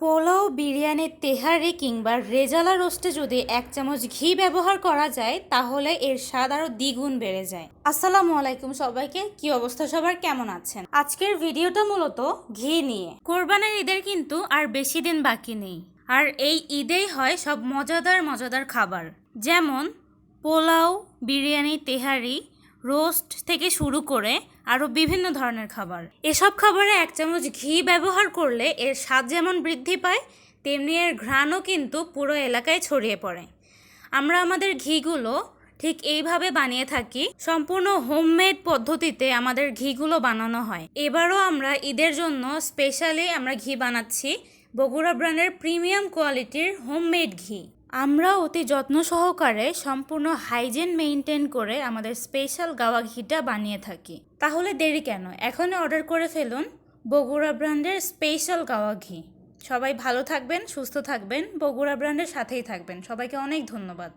পোলাও, বিরিয়ানি, তেহারি কিংবা রেজালা রোস্টে যদি এক চামচ ঘি ব্যবহার করা যায়, তাহলে এর স্বাদ আরও দ্বিগুণ বেড়ে যায়। আসসালামু আলাইকুম সবাইকে। কি অবস্থা সবার? কেমন আছেন? আজকের ভিডিওটা মূলত ঘি নিয়ে। কোরবানের ঈদের কিন্তু আর বেশি দিন বাকি নেই। আর এই ঈদেই হয় সব মজাদার মজাদার খাবার। যেমন পোলাও, বিরিয়ানি, তেহারি রোস্ট থেকে শুরু করে আরও বিভিন্ন ধরনের খাবার। এসব খাবারে এক চামচ ঘি ব্যবহার করলে এর স্বাদ যেমন বৃদ্ধি পায়, তেমনি এর ঘ্রাণও কিন্তু পুরো এলাকায় ছড়িয়ে পড়ে। আমরা আমাদের ঘিগুলো ঠিক এইভাবে বানিয়ে থাকি, সম্পূর্ণ হোমমেড পদ্ধতিতে আমাদের ঘিগুলো বানানো হয়। এবারও আমরা ঈদের জন্য স্পেশালি আমরা ঘি বানাচ্ছি, বগুড়া ব্র্যান্ডের প্রিমিয়াম কোয়ালিটির হোমমেড ঘি। আমরা অতি যত্ন সহকারে সম্পূর্ণ হাইজেন মেনটেন করে আমাদের স্পেশাল গাওয়া ঘিটা বানিয়ে থাকি। তাহলে দেরি কেন? এখনই অর্ডার করে ফেলুন বগুড়া ব্র্যান্ডের স্পেশাল গাওয়া ঘি। সবাই ভালো থাকবেন, সুস্থ থাকবেন, বগুড়া ব্র্যান্ডের সাথেই থাকবেন। সবাইকে অনেক ধন্যবাদ।